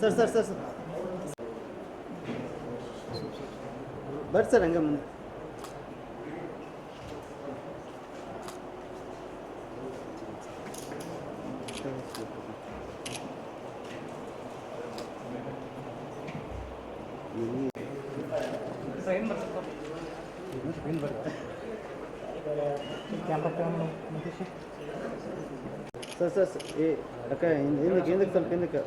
Sir sir sir ಬರ್ರಿ sir ಹಂಗೆ ಮುಂದೆ ಸರ್ ಸರ್ ಸರ್ ಏ ಅಕ್ಕ ಹಿಂದೆ ಹಿಂದಕ್ಕೆ ಹಿಂದಕ್ಕೆ ಸ್ವಲ್ಪ ಹಿಂದಕ್ಕೆ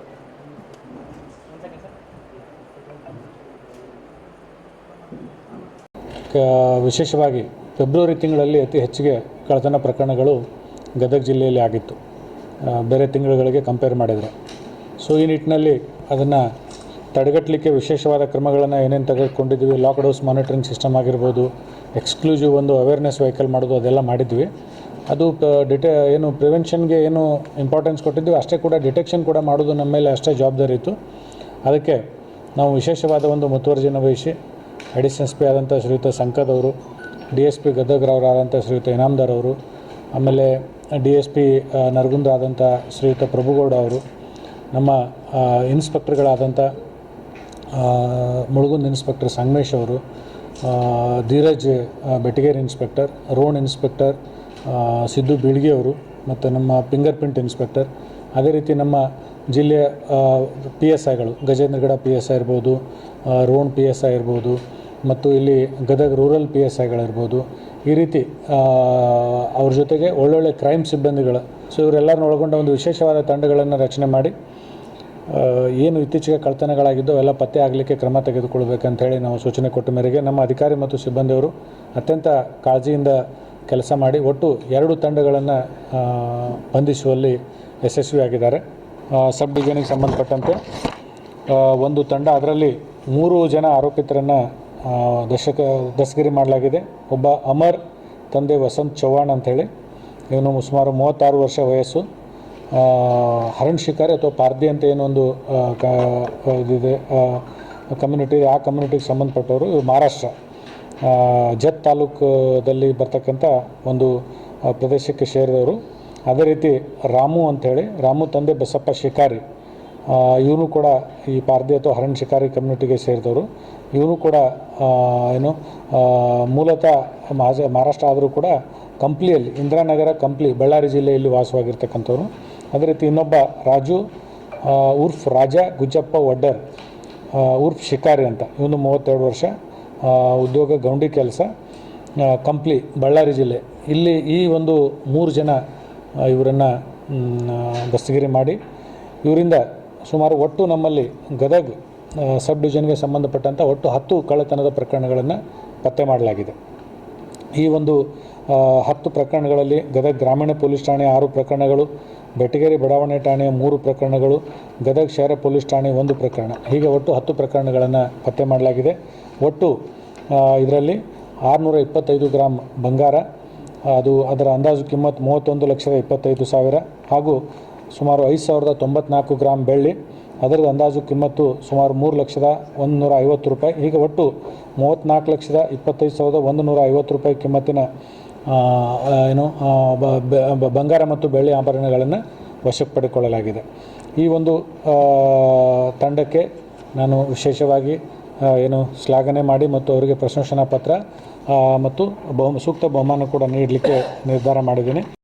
ವಿಶೇಷವಾಗಿ ಫೆಬ್ರವರಿ ತಿಂಗಳಲ್ಲಿ ಅತಿ ಹೆಚ್ಚಿಗೆ ಕಳ್ಳತನ ಪ್ರಕರಣಗಳು ಗದಗ ಜಿಲ್ಲೆಯಲ್ಲಿ ಆಗಿತ್ತು. ಬೇರೆ ತಿಂಗಳುಗಳಿಗೆ ಕಂಪೇರ್ ಮಾಡಿದರೆ. ಸೊ ಈ ನಿಟ್ಟಿನಲ್ಲಿ ಅದನ್ನು ತಡೆಗಟ್ಟಲಿಕ್ಕೆ ವಿಶೇಷವಾದ ಕ್ರಮಗಳನ್ನು ಏನೇನು ತೆಗೆದುಕೊಂಡಿದ್ವಿ ಲಾಕ್ ಡೌಸ್ ಮಾನಿಟರಿಂಗ್ ಸಿಸ್ಟಮ್ ಆಗಿರ್ಬೋದು ಎಕ್ಸ್ಕ್ಲೂಸಿವ್ ಒಂದು ಅವೇರ್ನೆಸ್ ವೆಹಿಕಲ್ ಮಾಡೋದು, ಅದೆಲ್ಲ ಮಾಡಿದ್ವಿ. ಅದು ಡಿಟೆ ಏನು ಪ್ರಿವೆನ್ಷನ್ಗೆ ಏನು ಇಂಪಾರ್ಟೆನ್ಸ್ ಕೊಟ್ಟಿದ್ವಿ, ಅಷ್ಟೇ ಕೂಡ ಡಿಟೆಕ್ಷನ್ ಕೂಡ ಮಾಡೋದು ನಮ್ಮ ಮೇಲೆ ಅಷ್ಟೇ ಜವಾಬ್ದಾರಿ ಇತ್ತು. ಅದಕ್ಕೆ ನಾವು ವಿಶೇಷವಾದ ಒಂದು ಮುತುವರ್ಜಿನ ವಹಿಸಿ ಅಡಿಷನ್ ಎಸ್ ಪಿ ಆದಂಥ ಶ್ರೀಯುತ ಸಂಕದವರು ಡಿ ಎಸ್ ಪಿ ಗದಗ್ರವರಾದಂಥ ಶ್ರೀಯುತ ಇನಾಮ್ದಾರ್ ಅವರು, ಆಮೇಲೆ ಡಿ ಎಸ್ ಪಿ ನರಗುಂದ ಆದಂಥ ಶ್ರೀಯುತ ಪ್ರಭುಗೌಡ ಅವರು, ನಮ್ಮ ಇನ್ಸ್ಪೆಕ್ಟರ್ಗಳಾದಂಥ ಮುಳುಗುಂದ ಇನ್ಸ್ಪೆಕ್ಟರ್ ಸಂಗಮೇಶ್ ಅವರು ಧೀರಜ್ ಬೆಟಗೇರಿ ಇನ್ಸ್ಪೆಕ್ಟರ್, ರೋಣ್ ಇನ್ಸ್ಪೆಕ್ಟರ್ ಸಿದ್ದು ಬೀಳ್ಗೆ ಅವರು, ಮತ್ತು ನಮ್ಮ ಫಿಂಗರ್ ಪ್ರಿಂಟ್ ಇನ್ಸ್ಪೆಕ್ಟರ್. ಅದೇ ರೀತಿ ನಮ್ಮ ಜಿಲ್ಲೆಯ ಪಿ ಎಸ್ ಐಗಳು ಗಜೇಂದ್ರಗಡ ಪಿ ಎಸ್ ಐ ಇರ್ಬೋದು ರೋಣ್ ಪಿ ಎಸ್ ಐ ಇರ್ಬೋದು, ಮತ್ತು ಇಲ್ಲಿ ಗದಗ ರೂರಲ್ ಪಿ ಎಸ್ ಐಗಳಿರ್ಬೋದು ಈ ರೀತಿ ಅವ್ರ ಜೊತೆಗೆ ಒಳ್ಳೊಳ್ಳೆ ಕ್ರೈಮ್ ಸಿಬ್ಬಂದಿಗಳು. ಸೊ ಇವರೆಲ್ಲರನ್ನ ಒಳಗೊಂಡ ಒಂದು ವಿಶೇಷವಾದ ತಂಡಗಳನ್ನು ರಚನೆ ಮಾಡಿ ಏನು ಇತ್ತೀಚೆಗೆ ಕಳ್ತನಗಳಾಗಿದ್ದೋ ಎಲ್ಲ ಪತ್ತೆ ಆಗಲಿಕ್ಕೆ ಕ್ರಮ ತೆಗೆದುಕೊಳ್ಬೇಕಂತ ಹೇಳಿ ನಾವು ಸೂಚನೆ ಕೊಟ್ಟ ಮೇರೆಗೆ ನಮ್ಮ ಅಧಿಕಾರಿ ಮತ್ತು ಸಿಬ್ಬಂದಿಯವರು ಅತ್ಯಂತ ಕಾಳಜಿಯಿಂದ ಕೆಲಸ ಮಾಡಿ ಒಟ್ಟು ಎರಡು ತಂಡಗಳನ್ನು ಬಂಧಿಸುವಲ್ಲಿ ಯಶಸ್ವಿಯಾಗಿದ್ದಾರೆ. ಸಬ್ ಡಿವಿಷನಿಗೆ ಸಂಬಂಧಪಟ್ಟಂತೆ ಒಂದು ತಂಡ. ಅದರಲ್ಲಿ ಮೂರು ಜನ ಆರೋಪಿತರನ್ನು ದಶಕ, ದಸ್ಗಿರಿ ಮಾಡಲಾಗಿದೆ. ಒಬ್ಬ ಅಮರ್, ತಂದೆ ವಸಂತ್ ಚೌಹಾಣ್ ಅಂಥೇಳಿ. ಇವನು ಸುಮಾರು ಮೂವತ್ತಾರು ವರ್ಷ ವಯಸ್ಸು. ಹರಣ್ ಶಿಕಾರಿ ಅಥವಾ ಪಾರ್ದಿ ಅಂತ ಏನೊಂದು ಕ, ಇದಿದೆ ಕಮ್ಯುನಿಟಿ ಆ ಕಮ್ಯುನಿಟಿಗೆ ಸಂಬಂಧಪಟ್ಟವರು ಮಹಾರಾಷ್ಟ್ರ. ಜತ್ ತಾಲೂಕದಲ್ಲಿ ಬರ್ತಕ್ಕಂಥ ಒಂದು ಪ್ರದೇಶಕ್ಕೆ ಸೇರಿದವರು. ಅದೇ ರೀತಿ ರಾಮು ಅಂಥೇಳಿ ರಾಮು ತಂದೆ ಬಸಪ್ಪ ಶಿಕಾರಿ ಇವನು ಕೂಡ ಈ ಪಾರ್ದಿ ಅಥವಾ ಹರಣ್ ಶಿಕಾರಿ ಕಮ್ಯುನಿಟಿಗೆ ಸೇರಿದವರು. ಇವನು ಕೂಡ ಏನು ಮೂಲತಃ ಮಹಾಜ ಮಹಾರಾಷ್ಟ್ರ ಆದರೂ ಕೂಡ ಕಂಪ್ಲಿಯಲ್ಲಿ, ಇಂದಿರಾನಗರ ಕಂಪ್ಲಿ, ಬಳ್ಳಾರಿ ಜಿಲ್ಲೆಯಲ್ಲಿ ವಾಸವಾಗಿರ್ತಕ್ಕಂಥವ್ರು. ಅದೇ ರೀತಿ ಇನ್ನೊಬ್ಬ ರಾಜು ಉರ್ಫ್ ರಾಜ ಗುಜ್ಜಪ್ಪ ವಡ್ಡರ್ ಉರ್ಫ್ ಶಿಕಾರಿ ಅಂತ. ಇವನು ಮೂವತ್ತೆರಡು ವರ್ಷ ಉದ್ಯೋಗ, ಗೌಂಡಿ ಕೆಲಸ ಕಂಪ್ಲಿ, ಬಳ್ಳಾರಿ ಜಿಲ್ಲೆ. ಇಲ್ಲಿ ಈ ಒಂದು ಮೂರು ಜನ ಇವರನ್ನು ದಸ್ತಗಿರಿ ಮಾಡಿ. ಇವರಿಂದ ಸುಮಾರು ಒಟ್ಟು ನಮ್ಮಲ್ಲಿ ಗದಗ್ ಸಬ್ ಡಿವಿಷನ್ಗೆ ಸಂಬಂಧಪಟ್ಟಂಥ ಒಟ್ಟು ಹತ್ತು ಕಳ್ಳತನದ ಪ್ರಕರಣಗಳನ್ನು ಪತ್ತೆ ಮಾಡಲಾಗಿದೆ. ಈ ಒಂದು ಹತ್ತು ಪ್ರಕರಣಗಳಲ್ಲಿ ಗದಗ ಗ್ರಾಮೀಣ ಪೊಲೀಸ್ ಠಾಣೆ ಆರು ಪ್ರಕರಣಗಳು, ಬೆಟಗೇರಿ ಬಡಾವಣೆ ಠಾಣೆಯ ಮೂರು ಪ್ರಕರಣಗಳು, ಗದಗ ಶಹರ ಪೊಲೀಸ್ ಠಾಣೆ ಒಂದು ಪ್ರಕರಣ. ಹೀಗೆ ಒಟ್ಟು ಹತ್ತು ಪ್ರಕರಣಗಳನ್ನು ಪತ್ತೆ ಮಾಡಲಾಗಿದೆ. ಒಟ್ಟು ಇದರಲ್ಲಿ ಆರುನೂರ ಇಪ್ಪತ್ತೈದು ಗ್ರಾಮ್ ಬಂಗಾರ ಅದು ಅದರ ಅಂದಾಜು ಕಿಮ್ಮತ್ತು ಮೂವತ್ತೊಂದು ಲಕ್ಷದ ಇಪ್ಪತ್ತೈದು ಸಾವಿರ ಹಾಗೂ ಸುಮಾರು ಐದು ಸಾವಿರದ ತೊಂಬತ್ನಾಲ್ಕು ಗ್ರಾಮ್ ಬೆಳ್ಳಿ. ಅದರ ಅಂದಾಜು ಕಿಮ್ಮತ್ತು ಸುಮಾರು ಮೂರು ಲಕ್ಷದ ಒಂದು ನೂರ ಐವತ್ತು ರೂಪಾಯಿ. ಈಗ ಒಟ್ಟು ಮೂವತ್ತ್ನಾಲ್ಕು ಲಕ್ಷದ ಇಪ್ಪತ್ತೈದು ಸಾವಿರದ ಒಂದು ನೂರ ಐವತ್ತು ರೂಪಾಯಿ ಕಿಮ್ಮತ್ತಿನ ಏನು ಬಂಗಾರ ಮತ್ತು ಬೆಳ್ಳಿ ಆಭರಣಗಳನ್ನು ವಶಕ್ಕೆ ಈ ಒಂದು ತಂಡಕ್ಕೆ ನಾನು ವಿಶೇಷವಾಗಿ ಏನು ಶ್ಲಾಘನೆ ಮಾಡಿ ಮತ್ತು ಅವರಿಗೆ ಪ್ರಶಂಸನಾ ಪತ್ರ ಮತ್ತು ಬಹು, ಸೂಕ್ತ ಬಹುಮಾನ ಕೂಡ ನೀಡಲಿಕ್ಕೆ ನಿರ್ಧಾರ ಮಾಡಿದ್ದೀನಿ.